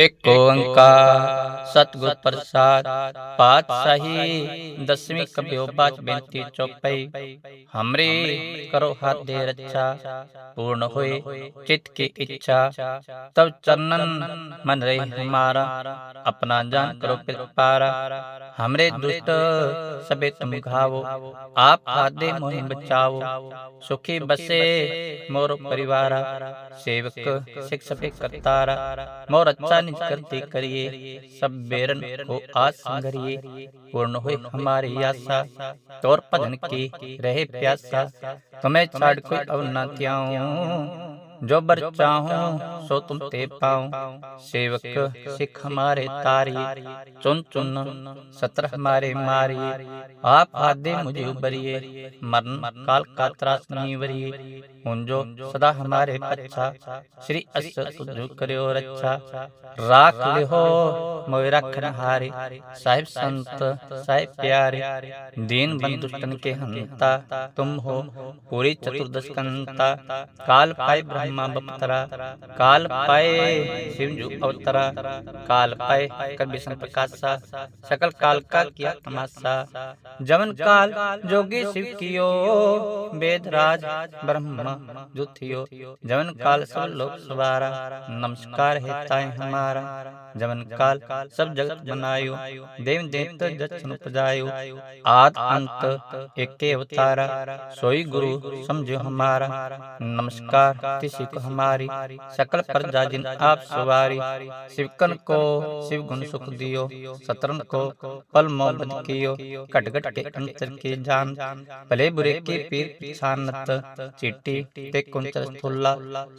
एक ओंकार सतगुर प्रसाद पातशाही दसवीं कबियो बाज बेनती चौपाई। हमरे करो हाथ दे रक्षा पूर्ण होए चित्त की इच्छा। तब चरणन मन रहे हमारा, अपना जान करो पित पारा हमरे दुष्ट सबे तुम घावो, आप आदे मोहि बचाओ सुखी बसे मोर परिवार, सेवक सबे करतारा। मोर अच्छा निज करते करिए, सब बेरन को आस संगरिए पूर्ण हो हमारी आशा। तोर पदन की रहे प्यासा, तुम्हें छाड़ कोई अब न त्याऊं जो बर चाहूँ सो तुम ते पाऊँ सेवक सिख हमारे तारी चुन चुन सत्र हमारे मारी आप आदे मुझे उबरिए मरण काल का त्रास नहीं वरिए मुंजो सदा हमारे अच्छा श्री अस तुझ करियो रक्षा राख ले हो मोय रखन हारे साहिब संत साहिब प्यारे दीन बंधुष्टन के हंता तुम हो पूरी चतुर्दश कंता ब्रह्मा बपतरा, काल पाए शिवजु अवतरा, काल पाए कवि सन प्रकाशा सकल काल का किया तमाशा। जमन काल जोगी शिव कियो, वेद राज ब्रह्मा जो थियो। जमन काल सब लोक सवारा, नमस्कार है ताय हमारा। जमन काल सब जगत बनायो, देव देवत जचन उपजायो। आद अंत एके अवतारा, सोई गुरु समझो हमारा। नमस्कार को हमारी सकल प्रजा जिन आप सवारी, शिवकन को शिव गुण सुख दियो, सतरन को पल मोहब्बत कियो कटगट के अंतर के जान, भले बुरे के पीर पिछानत चिट्टी ते कुंचल स्थूला,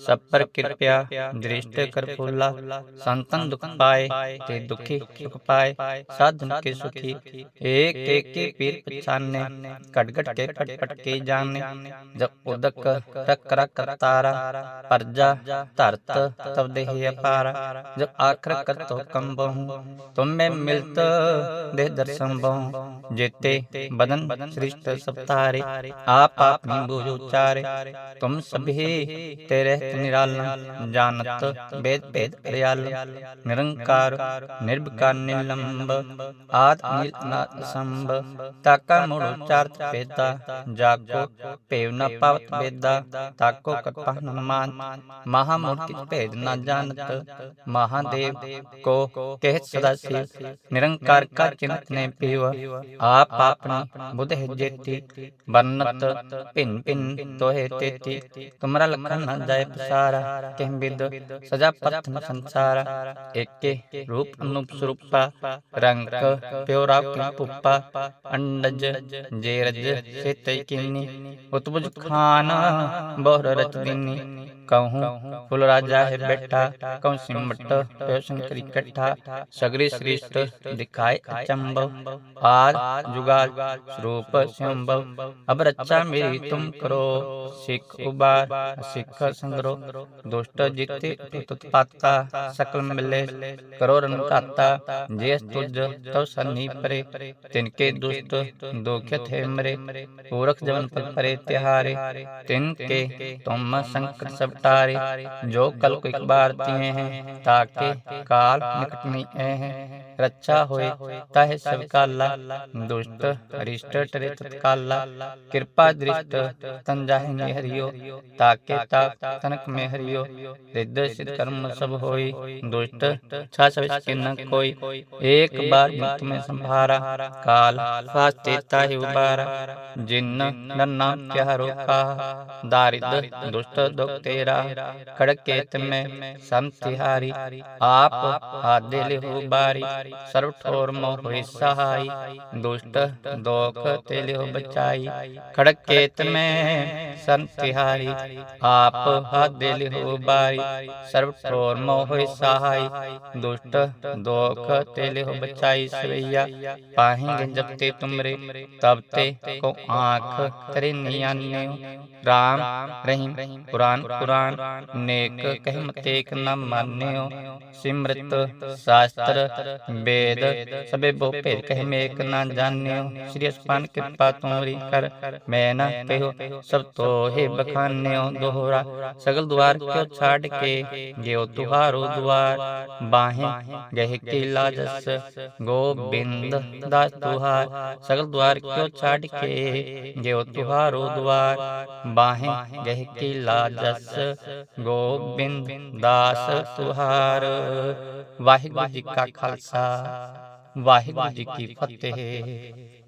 सब पर कृपया दृष्ट कर फूला, संतन दुख पाए, ते दुखी सुख पाए, साधन के सुखी, एक एक के पीर पछाने कटगट के कटपट के जाने, जब उदक रक रक तारा परजा तरत तब देह अपारा जब आखर कम बहु तुम में मिलत दर्शन बहु जेते बदन सृष्ट सब तारे आप आप उचारे तुम सभी तेरे निराल जानत अरियाल निरंकार निर्विकार निलंब आद नील संभ ताका वेदा जाको पेव न पावत वेदा ताको कपा न मान महामूर्ति भेद न जानत महादेव को कहत सदा शिव निरंकार का चिंत ने पीव। आप आपनी बुध जेती, बन्नत पिन पिन तोहे तेती। तुमरा लखन न जाय पसारा कह बिद सजा पथ न संसारा। एके रूप अनुप स्वरूपा रंग प्योरा पुप्पा अंडज जेरज से तय किन्नी, उत्बुज खान, बोहर रच दिनी कहूँ फुल राजा है बेटा, कहूँ सिमट प्यो शंकरी कट्ठा, सगरी श्रेष्ठ दिखाए अचंबव आज जुगाल स्वरूप शंभव अब रक्षा मेरी तुम करो, सिख उबार, सिख संग्रो, दुष्ट जीते उत्पाता, सकल मिले, करो रनकाता जेस तुझ तो सन्नी परे, तिनके दुष्ट दुख थे मरे, पूरख जवन पर परे तिहारे, तिनके तुम संकट सब टारे जो कल को एक बार दिए हैं ताकि काल निकट में आए हैं। रक्षा होए ताहे सब काला? दुष्ट अरिष्ट टरे तत्काला। कृपा दृष्ट तन जाहे हरियो ताके ताक तनक में हरियो रिद्ध सिद्ध कर्म सब होई दुष्ट छा सब इसके न कोई। एक बार मत में संभारा काल फास्ते ताहि उबारा। जिन्न नन्ना क्या रोका। दारिद्र दुष्ट दुख तेरा। खड़केत में संतिहारी आप आदिल हो बारी। सर्व ठोर मोह दुष्ट, दोख तेलो बचाई खड़क केत में संतिहारी आप हाथ दिल हो बारी सर्व ठोर मोह सहाय दुष्ट, दोख, तेलियो बचाई सवैया पाहेंगे जब ते तुमरे, तब ते को आँख तेरे नियाने राम, रहीम, पुराण पुराण, नेक कह मतेक न मान्यो। सिमृत शास्त्र ਬੇਦ ਵੇਦ ਸਭੇ ਬੋ ਭੇਦ ਕਹਿ ਮੇਕ ਨਾ ਜਾਣਿਓ। ਸ੍ਰੀ ਅਸਪਾਨ ਕਿਰਪਾ ਤੁਮਰੀ ਕਰ, ਮੈਂ ਨ ਕਹਿਓ, ਸਭ ਤੋਹਿ ਬਖਾਨਿਓ ਦੋਹਰਾ। ਸਗਲ ਦੁਆਰ ਕਿਉ ਛਾੜ ਕੇ ਗਿਓ ਤੁਹਾਰੋ ਦੁਆਰ। ਬਾਹੇ ਗਹਿ ਕੀ ਲਾਜਸ, ਗੋਬਿੰਦ ਦਾਸ ਤੁਹਾਰ ਸਗਲ ਦੁਆਰ ਕਿਉ ਛਾੜ ਕੇ ਗਿਓ ਤੁਹਾਰੋ ਦੁਆਰ। ਬਾਹੇ ਗਹਿ ਕੀ ਲਾਜਸ, ਗੋਬਿੰਦ ਦਾਸ ਤੁਹਾਰ ਵਾਹਿਗੁਰੂ ਜੀ ਕਾ ਖਾਲਸਾ। वाहिगुरु जी की फतेह।